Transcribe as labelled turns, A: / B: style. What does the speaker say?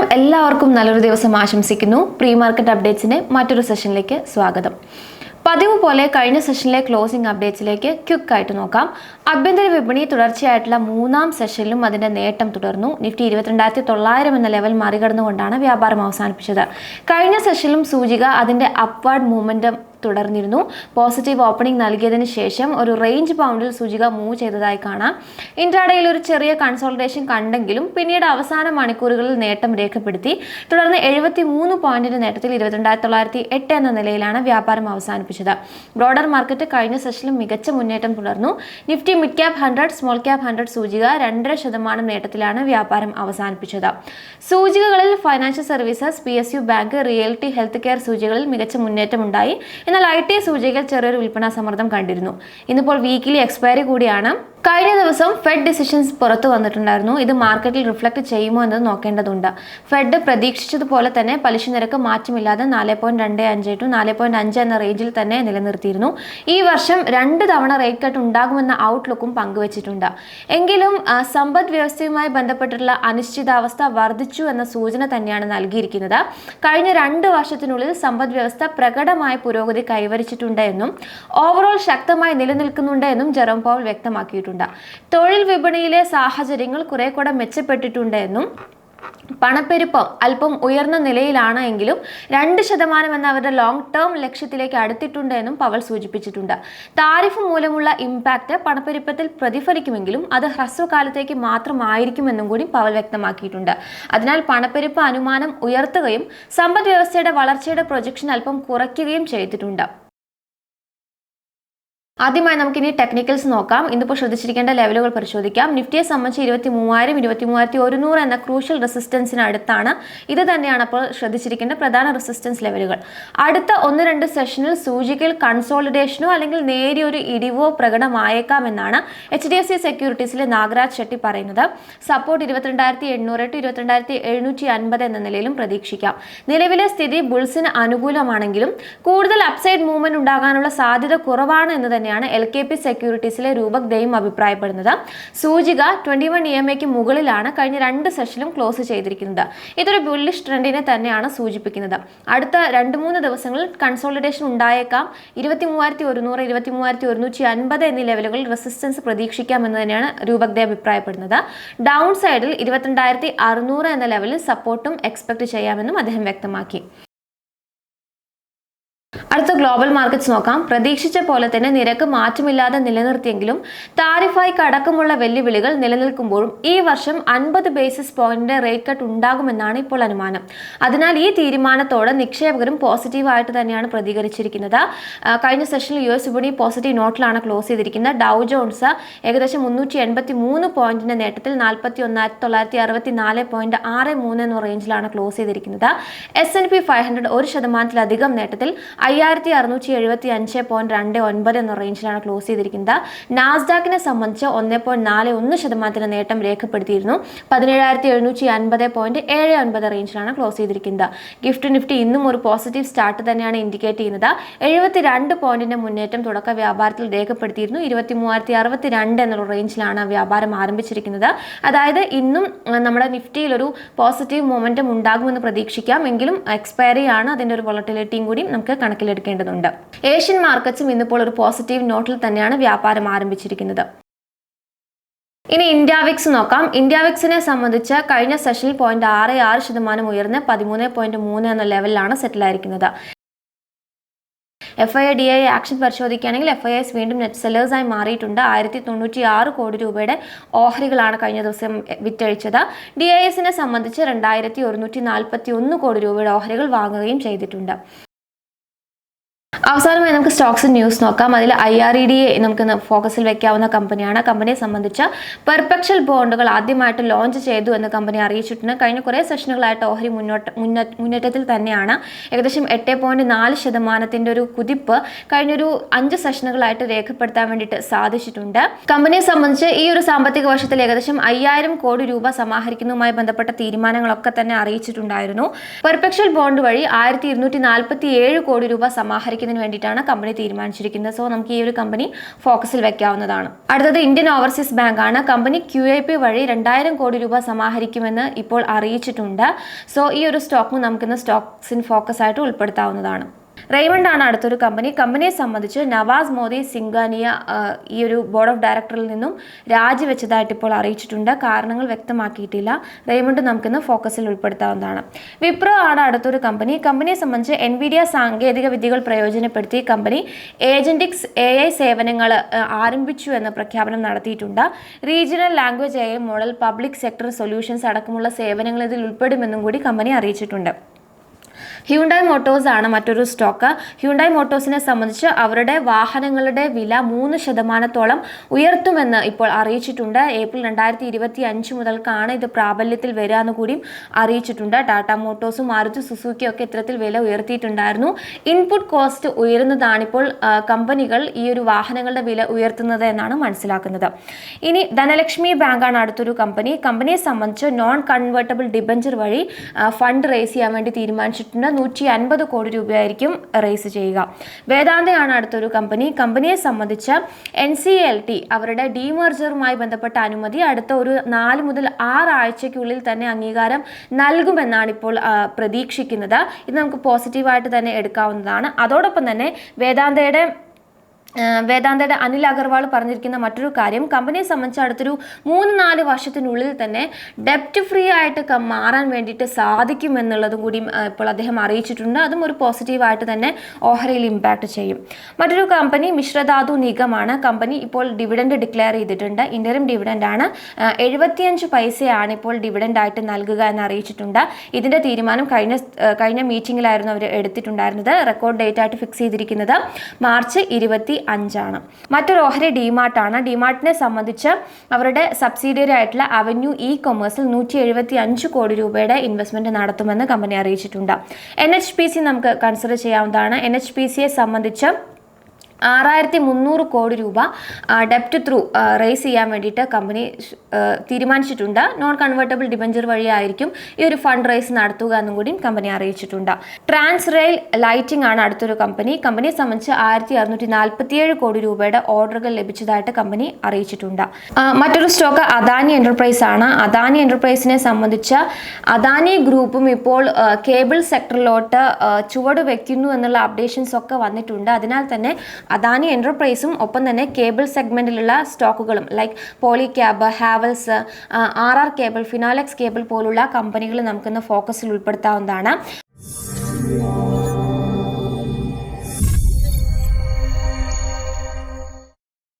A: നമസ്കാരം എല്ലാവർക്കും നല്ലൊരു ദിവസം ആശംസിക്കുന്നു. പ്രീ മാർക്കറ്റ് അപ്ഡേറ്റ്സിന്റെ മറ്റൊരു സെഷനിലേക്ക് സ്വാഗതം. പതിവ് പോലെ കഴിഞ്ഞ സെഷനിലെ ക്ലോസിംഗ് അപ്ഡേറ്റ്സിലേക്ക് ക്വിക്ക് ആയിട്ട് നോക്കാം. ആഭ്യന്തര വിപണി തുടർച്ചയായിട്ടുള്ള മൂന്നാം സെഷനിലും അതിന്റെ നേട്ടം തുടർന്നു. നിഫ്റ്റി ഇരുപത്തിരണ്ടായിരത്തി തൊള്ളായിരം എന്ന ലെവൽ മറികടന്നുകൊണ്ടാണ് വ്യാപാരം അവസാനിപ്പിച്ചത്. കഴിഞ്ഞ സെഷനിലും സൂചിക അതിന്റെ അപ്വാർഡ് മൂവ്മെന്റം തുടർന്നിരുന്നു. പോസിറ്റീവ് ഓപ്പണിംഗ് നൽകിയതിന് ശേഷം ഒരു റേഞ്ച് ബൗണ്ടിൽ സൂചിക മൂവ് ചെയ്തതായി കാണാം. ഇൻട്രാഡേയിൽ ഒരു ചെറിയ കൺസോൾട്ടേഷൻ കണ്ടെങ്കിലും പിന്നീട് അവസാന മണിക്കൂറുകളിൽ നേട്ടം രേഖപ്പെടുത്തി. തുടർന്ന് എഴുപത്തി മൂന്ന് പോയിന്റിന്റെ നേട്ടത്തിൽ ഇരുപത്തിരണ്ടായിരത്തി തൊള്ളായിരത്തി എട്ട് എന്ന നിലയിലാണ് വ്യാപാരം അവസാനിപ്പിച്ചത്. ബ്രോഡർ മാർക്കറ്റ് കഴിഞ്ഞ സെഷനിലും മികച്ച മുന്നേറ്റം തുടർന്നു. Nifty mid cap hundred small cap hundred സൂചിക രണ്ടര ശതമാനം നേട്ടത്തിലാണ് വ്യാപാരം അവസാനിപ്പിച്ചത്. സൂചികകളിൽ financial services P S U bank realty health care സൂചികകളിൽ മികച്ച മുന്നേറ്റമുണ്ടായി. എന്നാൽ ഐ ടി സൂചികയിൽ ചെറിയൊരു വിൽപ്പന സമ്മർദ്ദം കണ്ടിരുന്നു. ഇന്നിപ്പോൾ വീക്കിലി എക്സ്പയറി കൂടിയാണ്. കഴിഞ്ഞ ദിവസം ഫെഡ് ഡിസിഷൻസ് പുറത്തു വന്നിട്ടുണ്ടായിരുന്നു. ഇത് മാർക്കറ്റിൽ റിഫ്ലക്ട് ചെയ്യുമോ എന്നത് നോക്കേണ്ടതുണ്ട്. ഫെഡ് പ്രതീക്ഷിച്ചതുപോലെ തന്നെ പലിശ നിരക്ക് മാറ്റമില്ലാതെ നാല് പോയിന്റ് രണ്ട് അഞ്ച് ടു നാല് പോയിന്റ് അഞ്ച് എന്ന റേഞ്ചിൽ തന്നെ നിലനിർത്തിയിരുന്നു. ഈ വർഷം രണ്ട് തവണ റേറ്റ് കട്ട് ഉണ്ടാകുമെന്ന ഔട്ട്ലുക്കും പങ്കുവച്ചിട്ടുണ്ട്. എങ്കിലും സമ്പദ് വ്യവസ്ഥയുമായി ബന്ധപ്പെട്ടിട്ടുള്ള അനിശ്ചിതാവസ്ഥ വർദ്ധിച്ചു എന്ന സൂചന തന്നെയാണ് നൽകിയിരിക്കുന്നത്. കഴിഞ്ഞ രണ്ട് വർഷത്തിനുള്ളിൽ സമ്പദ് വ്യവസ്ഥ പ്രകടമായ പുരോഗതി കൈവരിച്ചിട്ടുണ്ട് എന്നും ഓവറോൾ ശക്തമായി നിലനിൽക്കുന്നുണ്ട് എന്നും ജെറോം പൗൾ വ്യക്തമാക്കിയിട്ടുണ്ട്. തൊഴിൽ വിപണിയിലെ സാഹചര്യങ്ങൾ കുറെ കൂടെ മെച്ചപ്പെട്ടിട്ടുണ്ട് എന്നും പണപ്പെരുപ്പം അല്പം ഉയർന്ന നിലയിലാണ് എങ്കിലും രണ്ട് ശതമാനം എന്ന അവരുടെ ലോങ് ടേം ലക്ഷ്യത്തിലേക്ക് അടുത്തിട്ടുണ്ട് എന്നും പവൽ സൂചിപ്പിച്ചിട്ടുണ്ട്. താരിഫ് മൂലമുള്ള ഇമ്പാക്റ്റ് പണപ്പെരുപ്പത്തിൽ പ്രതിഫലിക്കുമെങ്കിലും അത് ഹ്രസ്വകാലത്തേക്ക് മാത്രമായിരിക്കുമെന്നും കൂടി പവൽ വ്യക്തമാക്കിയിട്ടുണ്ട്. അതിനാൽ പണപ്പെരുപ്പ അനുമാനം ഉയർത്തുകയും സമ്പദ് വ്യവസ്ഥയുടെ വളർച്ചയുടെ പ്രൊജക്ഷൻ അല്പം കുറയ്ക്കുകയും ചെയ്തിട്ടുണ്ട്. ആദ്യമായി നമുക്ക് ഇനി ടെക്നിക്കൽസ് നോക്കാം. ഇന്നിപ്പോൾ ശ്രദ്ധിച്ചിരിക്കേണ്ട ലെവലുകൾ പരിശോധിക്കാം. നിഫ്റ്റിയെ സംബന്ധിച്ച് ഇരുപത്തി മൂവായിരം ഇരുപത്തി മൂവായിരത്തി ഒരുന്നൂറ് എന്ന ക്രൂഷ്യൽ റെസിസ്റ്റൻസിന് അടുത്താണ്. ഇത് തന്നെയാണ് അപ്പോൾ ശ്രദ്ധിച്ചിരിക്കേണ്ട പ്രധാന റെസിസ്റ്റൻസ് ലെവലുകൾ അടുത്ത ഒന്ന് രണ്ട് സെഷനിൽ സൂചികയിൽ കൺസോളിഡേഷനോ അല്ലെങ്കിൽ നേരിയ ഒരു ഇടിവോ പ്രകടമായേക്കാമെന്നാണ് എച്ച് ഡി എഫ് സി സെക്യൂരിറ്റീസിലെ നാഗരാജ് ഷെട്ടി പറയുന്നത്. സപ്പോർട്ട് ഇരുപത്തിരണ്ടായിരത്തി എണ്ണൂറ് ടു ഇരുപത്തിരണ്ടായിരത്തി എഴുന്നൂറ്റി അൻപത് എന്ന നിലയിലും പ്രതീക്ഷിക്കാം. നിലവിലെ സ്ഥിതി ബുൾസിന് അനുകൂലമാണെങ്കിലും കൂടുതൽ അപ്സൈഡ് മൂവ്മെന്റ് ഉണ്ടാകാനുള്ള സാധ്യത കുറവാണ് എന്ന് തന്നെയാണ് എൽ കെ പി സെക്യൂരിറ്റീസിലെ രൂപക് ദയും അഭിപ്രായപ്പെടുന്നത്. സൂചിക ട്വന്റി വൺ ഇ എം എക്ക് മുകളിലാണ് കഴിഞ്ഞ രണ്ട് സെഷനിലും ക്ലോസ് ചെയ്തിരിക്കുന്നത്. ഇതൊരു ബുള്ളിഷ് ട്രെൻഡിനെ തന്നെയാണ് സൂചിപ്പിക്കുന്നത്. അടുത്ത രണ്ട് മൂന്ന് ദിവസങ്ങളിൽ കൺസോളിഡേഷൻ ഉണ്ടായേക്കാം. ഇരുപത്തി മൂവായിരത്തി ഒരുന്നൂറ് ഇരുപത്തി മൂവായിരത്തി ഒരുന്നൂറ്റി അൻപത് എന്നീ ലെവലുകളിൽ റെസിസ്റ്റൻസ് പ്രതീക്ഷിക്കാം എന്ന് തന്നെയാണ് രൂപക് ദേ അഭിപ്രായപ്പെടുന്നത്. ഡൗൺ സൈഡിൽ ഇരുപത്തിരണ്ടായിരത്തി അറുന്നൂറ് എന്ന ലെവലിൽ സപ്പോർട്ടും എക്സ്പെക്ട് ചെയ്യാമെന്നും അദ്ദേഹം വ്യക്തമാക്കി. അടുത്ത ഗ്ലോബൽ മാർക്കറ്റ്സ് നോക്കാം. പ്രതീക്ഷിച്ച പോലെ തന്നെ നിരക്ക് മാറ്റമില്ലാതെ നിലനിർത്തിയെങ്കിലും താരിഫായി കടക്കമുള്ള വെല്ലുവിളികൾ നിലനിൽക്കുമ്പോഴും ഈ വർഷം അൻപത് ബേസിസ് പോയിന്റിന്റെ റേറ്റ് കട്ട് ഉണ്ടാകുമെന്നാണ് ഇപ്പോൾ അനുമാനം. അതിനാൽ ഈ തീരുമാനത്തോടെ നിക്ഷേപകരും പോസിറ്റീവായിട്ട് തന്നെയാണ് പ്രതികരിച്ചിരിക്കുന്നത്. കഴിഞ്ഞ സെഷനിൽ യു എസ് വിപണി പോസിറ്റീവ് നോട്ടിലാണ് ക്ലോസ് ചെയ്തിരിക്കുന്നത്. ഡൗ ജോൺസ് ഏകദേശം മുന്നൂറ്റി എൺപത്തി മൂന്ന് പോയിന്റിന്റെ നേട്ടത്തിൽ നാൽപ്പത്തി ഒന്നായിരത്തി തൊള്ളായിരത്തി അറുപത്തി നാല് പോയിന്റ് ആറ് മൂന്ന് എന്ന റേഞ്ചിലാണ് ക്ലോസ് ചെയ്തിരിക്കുന്നത്. S and P five hundred ഒരു ശതമാനത്തിലധികം നേട്ടത്തിൽ അയ്യായിരത്തി അറുന്നൂറ്റി എഴുപത്തി അഞ്ച് പോയിന്റ് രണ്ട് ഒൻപത് എന്ന റേഞ്ചിലാണ് ക്ലോസ് ചെയ്തിരിക്കുന്നത്. നാസ്ഡാക്കിനെ സംബന്ധിച്ച് ഒന്ന് പോയിന്റ് നാല് ഒന്ന് ശതമാനത്തിന് നേട്ടം രേഖപ്പെടുത്തിയിരുന്നു. പതിനേഴായിരത്തി എഴുന്നൂറ്റി അൻപത് പോയിന്റ് ഏഴ് ഒൻപത് റേഞ്ചിലാണ് ക്ലോസ് ചെയ്തിരിക്കുന്നത്. ഗിഫ്റ്റ് നിഫ്റ്റി ഇന്നും ഒരു പോസിറ്റീവ് സ്റ്റാർട്ട് തന്നെയാണ് ഇൻഡിക്കേറ്റ് ചെയ്യുന്നത്. എഴുപത്തി രണ്ട് പോയിന്റിന്റെ മുന്നേറ്റം തുടക്ക വ്യാപാരത്തിൽ രേഖപ്പെടുത്തിയിരുന്നു. ഇരുപത്തി മൂവായിരത്തി അറുപത്തി രണ്ട് എന്നുള്ള റേഞ്ചിലാണ് വ്യാപാരം ആരംഭിച്ചിരിക്കുന്നത്. അതായത് ഇന്നും നമ്മുടെ നിഫ്റ്റിയിൽ ഒരു പോസിറ്റീവ് മൊമെന്റം ഉണ്ടാകുമെന്ന് പ്രതീക്ഷിക്കാം. എങ്കിലും എക്സ്പയറി ആണ്. അതിന്റെ ഒരു വോളറ്റിലിറ്റിയും കൂടി നമുക്ക് കണക്കിലെടുക്കേണ്ടതുണ്ട് ഏഷ്യൻ മാർക്കറ്റ്സും ഇന്നിപ്പോൾ ഒരു പോസിറ്റീവ് നോട്ടിൽ തന്നെയാണ് വ്യാപാരം ആരംഭിച്ചിരിക്കുന്നത്. ഇനി ഇന്ത്യ വിക്സ് നോക്കാം. ഇന്ത്യ വിക്സിനെ സംബന്ധിച്ച് കഴിഞ്ഞ സെഷനിൽ പോയിന്റ് ആറ് ആറ് ശതമാനം ഉയർന്ന് പതിമൂന്ന് പോയിന്റ് മൂന്ന് എന്ന ലെവലിലാണ് സെറ്റിലായിരിക്കുന്നത് F I D I action പരിശോധിക്കുകയാണെങ്കിൽ എഫ് ഐ എസ് വീണ്ടും നെറ്റ് സെല്ലേഴ്സായി മാറിയിട്ടുണ്ട്. ആയിരത്തി തൊണ്ണൂറ്റി ആറ് കോടി രൂപയുടെ ഓഹരികളാണ് കഴിഞ്ഞ ദിവസം വിറ്റഴിച്ചത്. ഡി ഐ എസിനെ സംബന്ധിച്ച് രണ്ടായിരത്തി ഒരുന്നൂറ്റി നാൽപ്പത്തി ഒന്ന് കോടി രൂപയുടെ ഓഹരികൾ വാങ്ങുകയും ചെയ്തിട്ടുണ്ട്. അവസാനമായി നമുക്ക് സ്റ്റോക്സ് ന്യൂസ് നോക്കാം. അതിൽ ഐ ആർ ഇ ഡി നമുക്ക് ഫോക്കസിൽ വെക്കാവുന്ന കമ്പനിയാണ്. കമ്പനിയെ സംബന്ധിച്ച പെർപെക്ഷൽ ബോണ്ടുകൾ ആദ്യമായിട്ട് ലോഞ്ച് ചെയ്തു എന്ന് കമ്പനി അറിയിച്ചിട്ടുണ്ട്. കഴിഞ്ഞ കുറേ സെഷനുകളായിട്ട് ഓഹരി മുന്നോട്ട് മുന്നേറ്റത്തിൽ തന്നെയാണ്. ഏകദേശം എട്ട് പോയിന്റ് നാല് ശതമാനത്തിന്റെ ഒരു കുതിപ്പ് കഴിഞ്ഞൊരു അഞ്ച് സെഷനുകളായിട്ട് രേഖപ്പെടുത്താൻ വേണ്ടിയിട്ട് സാധിച്ചിട്ടുണ്ട്. കമ്പനിയെ സംബന്ധിച്ച് ഈ ഒരു സാമ്പത്തിക വർഷത്തിൽ ഏകദേശം അയ്യായിരം കോടി രൂപ സമാഹരിക്കുന്നതുമായി ബന്ധപ്പെട്ട തീരുമാനങ്ങളൊക്കെ തന്നെ അറിയിച്ചിട്ടുണ്ടായിരുന്നു. പെർപെക്ഷൽ ബോണ്ട് വഴി ആയിരത്തി കോടി രൂപ സമാഹരിക്കുന്നതിന് വേണ്ടിയിട്ടാണ് കമ്പനി തീരുമാനിച്ചിരിക്കുന്നത്. സോ നമുക്ക് ഈ ഒരു കമ്പനി ഫോക്കസിൽ വെക്കാവുന്നതാണ്. അടുത്തത് ഇന്ത്യൻ ഓവർസീസ് ബാങ്ക് ആണ്. കമ്പനി ക്യു ഐ പി വഴി രണ്ടായിരം കോടി രൂപ സമാഹരിക്കുമെന്ന് ഇപ്പോൾ അറിയിച്ചിട്ടുണ്ട്. സോ ഈ ഒരു സ്റ്റോക്കും നമുക്കിന്ന് സ്റ്റോക്സിൻ ഫോക്കസ് ആയിട്ട് ഉൾപ്പെടുത്താവുന്നതാണ്. റെയ്മണ്ട് ആണ് അടുത്തൊരു കമ്പനി. കമ്പനിയെ സംബന്ധിച്ച് നവാസ് മോദി സിംഗാനിയ ഈ ഒരു ബോർഡ് ഓഫ് ഡയറക്ടറിൽ നിന്നും രാജിവെച്ചതായിട്ട് ഇപ്പോൾ അറിയിച്ചിട്ടുണ്ട്. കാരണങ്ങൾ വ്യക്തമാക്കിയിട്ടില്ല. റെയ്മണ്ട് നമുക്കിന്ന് ഫോക്കസിൽ ഉൾപ്പെടുത്താവുന്നതാണ്. വിപ്രോ ആണ് അടുത്തൊരു കമ്പനി. കമ്പനിയെ സംബന്ധിച്ച് എൻവിഡിയ സാങ്കേതിക വിദ്യകൾ പ്രയോജനപ്പെടുത്തി കമ്പനി ഏജന്റിക്സ് എ ഐ സേവനങ്ങൾ ആരംഭിച്ചു എന്ന പ്രഖ്യാപനം നടത്തിയിട്ടുണ്ട്. Regional language A model public sector solutions അടക്കമുള്ള സേവനങ്ങൾ ഇതിൽ ഉൾപ്പെടുമെന്നും കൂടി കമ്പനി അറിയിച്ചിട്ടുണ്ട്. ഹ്യൂണ്ടായി മോട്ടോഴ്സ് ആണ് മറ്റൊരു സ്റ്റോക്ക് ഹ്യൂണ്ടായ് മോട്ടോഴ്സിനെ സംബന്ധിച്ച് അവരുടെ വാഹനങ്ങളുടെ വില മൂന്ന് ശതമാനത്തോളം ഉയർത്തുമെന്ന് ഇപ്പോൾ അറിയിച്ചിട്ടുണ്ട്. ഏപ്രിൽ രണ്ടായിരത്തി ഇരുപത്തി അഞ്ച് മുതൽക്കാണ് ഇത് പ്രാബല്യത്തിൽ വരിക എന്ന് കൂടിയും അറിയിച്ചിട്ടുണ്ട്. ടാറ്റ മോട്ടോഴ്സും മാരുതി സുസുക്കിയും ഒക്കെ ഇത്തരത്തിൽ വില ഉയർത്തിയിട്ടുണ്ടായിരുന്നു. ഇൻപുട്ട് കോസ്റ്റ് ഉയരുന്നതാണിപ്പോൾ കമ്പനികൾ ഈ ഒരു വാഹനങ്ങളുടെ വില ഉയർത്തുന്നത് എന്നാണ് മനസ്സിലാക്കുന്നത്. ഇനി ധനലക്ഷ്മി ബാങ്കാണ് അടുത്തൊരു കമ്പനി. കമ്പനിയെ സംബന്ധിച്ച് നോൺ കൺവേർട്ടബിൾ ഡിബഞ്ചർ വഴി ഫണ്ട് റേസ് ചെയ്യാൻ വേണ്ടി തീരുമാനിച്ചിട്ടുണ്ട്. നൂറ്റി അൻപത് കോടി രൂപയായിരിക്കും റേസ് ചെയ്യുക. വേദാന്തയാണ് അടുത്തൊരു കമ്പനി കമ്പനിയെ സംബന്ധിച്ച് എൻ സി എൽ ടി അവരുടെ ഡീമർജറുമായി ബന്ധപ്പെട്ട അനുമതി അടുത്ത ഒരു നാല് മുതൽ ആറ് തന്നെ അംഗീകാരം നൽകുമെന്നാണ് ഇപ്പോൾ പ്രതീക്ഷിക്കുന്നത്. ഇത് നമുക്ക് പോസിറ്റീവായിട്ട് തന്നെ എടുക്കാവുന്നതാണ്. അതോടൊപ്പം തന്നെ വേദാന്തയുടെ വേദാന്തയുടെ അനിൽ അഗർവാൾ പറഞ്ഞിരിക്കുന്ന മറ്റൊരു കാര്യം കമ്പനിയെ സംബന്ധിച്ച് അടുത്തൊരു മൂന്ന് നാല് വർഷത്തിനുള്ളിൽ തന്നെ ഡെപ്റ്റ് ഫ്രീ ആയിട്ട് മാറാൻ വേണ്ടിയിട്ട് സാധിക്കും എന്നുള്ളതും കൂടി ഇപ്പോൾ അദ്ദേഹം അറിയിച്ചിട്ടുണ്ട്. അതും ഒരു പോസിറ്റീവായിട്ട് തന്നെ ഓഹരിയിൽ ഇമ്പാക്റ്റ് ചെയ്യും. മറ്റൊരു കമ്പനി മിശ്രധാതു നിഗമാണ്. കമ്പനി ഇപ്പോൾ ഡിവിഡൻഡ് ഡിക്ലെയർ ചെയ്തിട്ടുണ്ട്. ഇന്ററിം ഡിവിഡൻഡാണ് എഴുപത്തിയഞ്ച് പൈസയാണ് ഇപ്പോൾ ഡിവിഡൻഡായിട്ട് നൽകുക എന്ന് അറിയിച്ചിട്ടുണ്ട്. ഇതിന്റെ തീരുമാനം കഴിഞ്ഞ കഴിഞ്ഞ മീറ്റിംഗിലായിരുന്നു അവർ എടുത്തിട്ടുണ്ടായിരുന്നത്. റെക്കോർഡ് ഡേറ്റ് ആയിട്ട് ഫിക്സ് ചെയ്തിരിക്കുന്നത്. മാർച്ച് ഇരുപത്തി അഞ്ചാണ്. മറ്റൊരു ഓഹരി ഡിമാർട്ടാണ്. ഡിമാർട്ടിനെ സംബന്ധിച്ച് അവരുടെ സബ്സിഡിയറി ആയിട്ടുള്ള അവന്യൂ ഇ കൊമേഴ്സിൽ നൂറ്റി എഴുപത്തി അഞ്ച് കോടി രൂപയുടെ ഇൻവെസ്റ്റ്മെന്റ് നടത്തുമെന്ന് കമ്പനി അറിയിച്ചിട്ടുണ്ട്. എൻ എച്ച് പി സി നമുക്ക് കൺസിഡർ ചെയ്യാവുന്നതാണ്. എൻ എച്ച് പി സിയെ സംബന്ധിച്ച് ആറായിരത്തി മുന്നൂറ് കോടി രൂപ ഡെപ്റ്റ് ത്രൂ റേസ് ചെയ്യാൻ വേണ്ടിയിട്ട് കമ്പനി തീരുമാനിച്ചിട്ടുണ്ട്. നോൺ കൺവേർട്ടബിൾ ഡിബഞ്ചർ വഴിയായിരിക്കും ഈ ഒരു ഫണ്ട് റേസ് നടത്തുക എന്നും കൂടി കമ്പനി അറിയിച്ചിട്ടുണ്ട്. ട്രാൻസ് റെയിൽ ലൈറ്റിംഗ് ആണ് അടുത്തൊരു കമ്പനി കമ്പനിയെ സംബന്ധിച്ച് ആയിരത്തി അറുന്നൂറ്റി നാൽപ്പത്തിയേഴ് കോടി രൂപയുടെ ഓർഡറുകൾ ലഭിച്ചതായിട്ട് കമ്പനി അറിയിച്ചിട്ടുണ്ട്. മറ്റൊരു സ്റ്റോക്ക് അദാനി എന്റർപ്രൈസ് ആണ്. അദാനി എന്റർപ്രൈസിനെ സംബന്ധിച്ച് അദാനി ഗ്രൂപ്പും ഇപ്പോൾ കേബിൾ സെക്ടറിലോട്ട് ചുവട് വയ്ക്കുന്നു എന്നുള്ള അപ്ഡേഷൻസ് ഒക്കെ വന്നിട്ടുണ്ട്. അതിനാൽ തന്നെ അദാനി എന്റർപ്രൈസും ഒപ്പം തന്നെ കേബിൾ സെഗ്മെന്റിലുള്ള സ്റ്റോക്കുകളും like Polycab Havells R R cable Finolex cable പോലുള്ള കമ്പനികൾ നമുക്കിന്ന് ഫോക്കസിൽ ഉൾപ്പെടുത്താവുന്നതാണ്.